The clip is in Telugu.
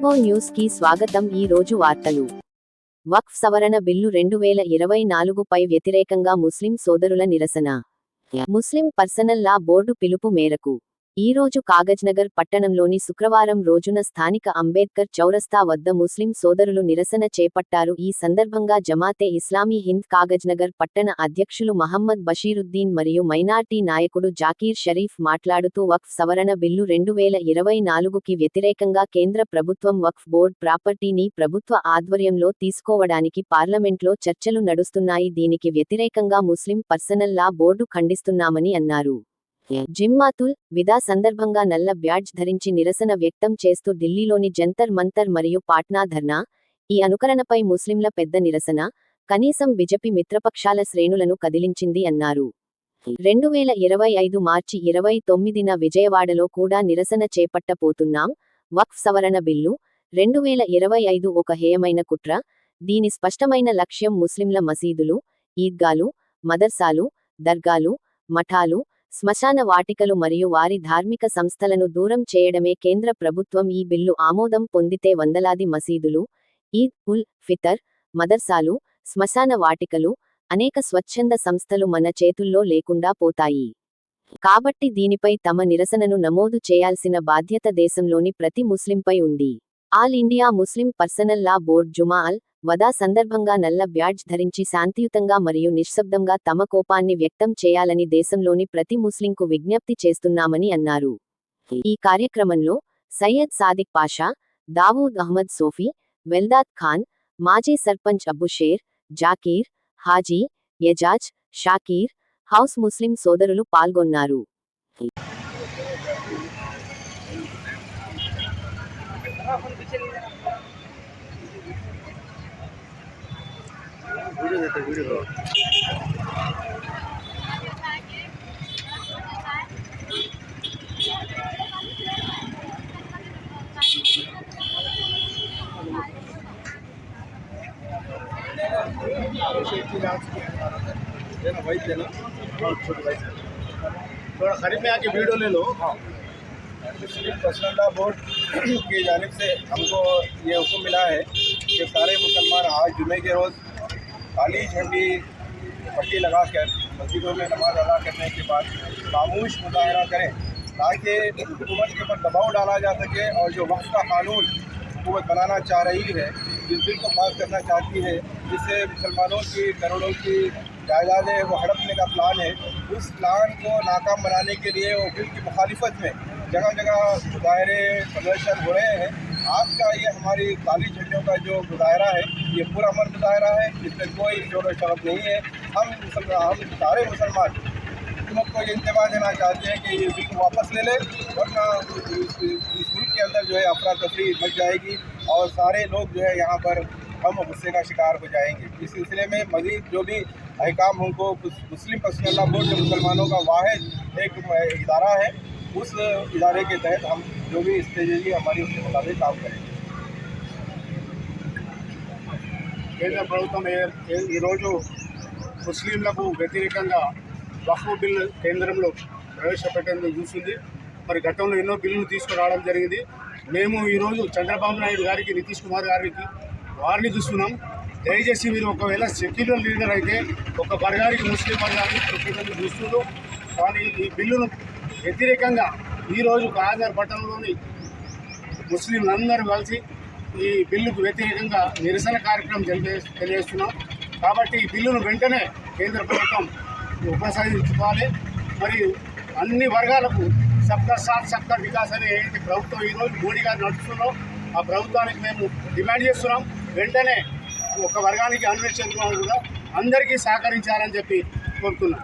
గ్లోబో న్యూస్కి స్వాగతం ఈ రోజు వార్తలు. వక్ఫ్ సవరణ బిల్లు రెండు వేల ఇరవై నాలుగుపై వ్యతిరేకంగా ముస్లిం సోదరుల నిరసన. ముస్లిం పర్సనల్ లా బోర్డు పిలుపు మేరకు ఈ రోజు కాగజ్నగర్ పట్టణంలోని శుక్రవారం రోజున స్థానిక అంబేద్కర్ చౌరస్తా వద్ద ముస్లిం సోదరులు నిరసన చేపట్టారు. ఈ సందర్భంగా జమాతే ఇస్లామీ హింద్ కాగజ్నగర్ పట్టణ అధ్యక్షులు మహమ్మద్ బషీరుద్దీన్ మరియు మైనార్టీ నాయకుడు జాకీర్ షరీఫ్ మాట్లాడుతూ వక్ఫ్ సవరణ బిల్లు రెండు వేల ఇరవై నాలుగుకి వ్యతిరేకంగా కేంద్ర ప్రభుత్వం వక్ఫ్ బోర్డ్ ప్రాపర్టీని ప్రభుత్వ ఆధ్వర్యంలో తీసుకోవడానికి పార్లమెంట్లో చర్చలు నడుస్తున్నాయి. దీనికి వ్యతిరేకంగా ముస్లిం పర్సనల్ లా బోర్డు ఖండిస్తున్నామని అన్నారు. జిమ్మాతుల్ విదా సందర్భంగా నల్ల బ్యాడ్జ్ ధరించి నిరసన వ్యక్తం చేస్తూ ఢిల్లీలోని జంతర్ మంతర్ మరియు పాట్నా ధర్నా ఈ అనుకరణపై ముస్లింల పెద్ద నిరసన కనీసం బిజెపి మిత్రపక్షాల శ్రేణులను కదిలించింది అన్నారు. రెండు వేల ఇరవై ఐదు మార్చి ఇరవై తొమ్మిదిన విజయవాడలో కూడా నిరసన చేపట్టబోతున్నాం. వక్ఫ్ సవరణ బిల్లు రెండు వేల ఇరవై ఐదు ఒక హేయమైన కుట్ర దీని స్పష్టమైన లక్ష్యం ముస్లింల మసీదులు ఈద్గాలు మదర్సాలు దర్గాలు మఠాలు శ్మశాన వాటికలు మరియు వారి ధార్మిక సంస్థలను దూరం చేయడమే కేంద్ర ప్రభుత్వం ఈ బిల్లు ఆమోదం పొందితే వందలాది మసీదులు ఈద్ ఉల్ ఫితర్ మదర్సాలు శ్మశాన వాటికలు అనేక స్వచ్ఛంద సంస్థలు మన చేతుల్లో లేకుండా పోతాయి. కాబట్టి దీనిపై తమ నిరసనను నమోదు చేయాల్సిన బాధ్యత దేశంలోని ప్రతి ముస్లింపై ఉంది. All India Muslim personal law board జుమాల్ వదా సందర్భంగా నల్ల బ్యాడ్జ్ ధరించి శాంతియుతంగా మరియు నిశ్శబ్దంగా తమ కోపాన్ని వ్యక్తం చేయాలని దేశంలోని ప్రతి ముస్లింకు విజ్ఞప్తి చేస్తున్నామని అన్నారు. ఈ కార్యక్రమంలో సయ్యద్ సాదిక్ పాషా దావూద్ అహ్మద్ సోఫీ వెల్దాద్ ఖాన్ మాజీ సర్పంచ్ అబ్బుషేర్ జాకీర్ హాజీ యజాజ్ షాకీర్ హౌస్ ముస్లిం సోదరులు పాల్గొన్నారు. دینا وائٹ دینا تھوڑا خرید میں آ کے ویڈیو لے لو۔ ہاں۔ پسماندہ بورڈ کی جانب سے ہم کو یہ حکم ملا ہے کہ سارے مسلمان آج جمعے کے روز کالی جھنڈی پٹی لگا کر مسجدوں میں نماز ادا کرنے کے بعد خاموش مظاہرہ کریں، تاکہ حکومت کے اوپر دباؤ ڈالا جا سکے اور جو وقت کا قانون حکومت بنانا چاہ رہی ہے، جس دن کو پاس کرنا چاہتی ہے، جس سے مسلمانوں کی، کروڑوں کی جائیدادیں وہ ہڑپنے کا پلان ہے، اس پلان کو ناکام بنانے کے لیے وہ بل کی مخالفت میں جگہ جگہ مظاہرے پردرشن ہو رہے ہیں۔ آج کا یہ ہماری کالی جھنڈوں کا جو مظاہرہ ہے، یہ پورا امن مظاہرہ ہے، اس میں کوئی شور و شہب نہیں ہے۔ ہم ہم سارے مسلمان حکومت کو یہ انتباہ دینا چاہتے ہیں کہ یہ ملک واپس لے لے، ورنہ اس ملک کے اندر جو ہے افراتفری بچ جائے گی اور سارے لوگ جو ہے یہاں پر ہم غصے کا شکار ہو جائیں گے۔ اس سلسلے میں مزید جو بھی احکام ہوں کو مسلم پسند اللہ بورڈ مسلمانوں کا واحد ایک ادارہ ہے۔ उस इदारे के तहत हम जो भी स्ट्रेटजी हमारी उसके मुताबिक काम करेंगे కేంద్ర ప్రభుత్వం ఏ- ఏ- ఈరోజు ముస్లింలకు వ్యతిరేకంగా వక్ఫ్ బిల్లు కేంద్రంలో ప్రవేశపెట్టేందుకు చూస్తుంది మరి గతంలో ఎన్నో బిల్లులు తీసుకురావడం జరిగింది మేము ఈరోజు చంద్రబాబు నాయుడు గారికి నితీష్ కుమార్ గారికి వారిని చూస్తున్నాం దయచేసి మీరు ఒకవేళ సెక్యులర్ లీడర్ అయితే ఒక వర్గానికి ముస్లిం వర్గానికి ప్రత్యేకంగా చూస్తున్నారు కానీ ఈ బిల్లును వ్యతిరేకంగా ఈరోజు కాజర్ పట్టణంలోని ముస్లింలందరూ కలిసి ఈ బిల్లుకు వ్యతిరేకంగా నిరసన కార్యక్రమం తెలిపే తెలియజేస్తున్నాం. కాబట్టి ఈ బిల్లును వెంటనే కేంద్ర ప్రభుత్వం ఉపసంహరించుకోవాలి. మరియు అన్ని వర్గాలకు సబ్కా సాత్ సబ్కా వికాస్ అనే ఏదైతే ప్రభుత్వం ఈరోజు మోడీ గారు నడుస్తున్నాం ఆ ప్రభుత్వానికి మేము డిమాండ్ చేస్తున్నాం. వెంటనే ఒక వర్గానికి అన్వేషించుకోవాలి కూడా అందరికీ సహకరించాలని చెప్పి కోరుతున్నాం.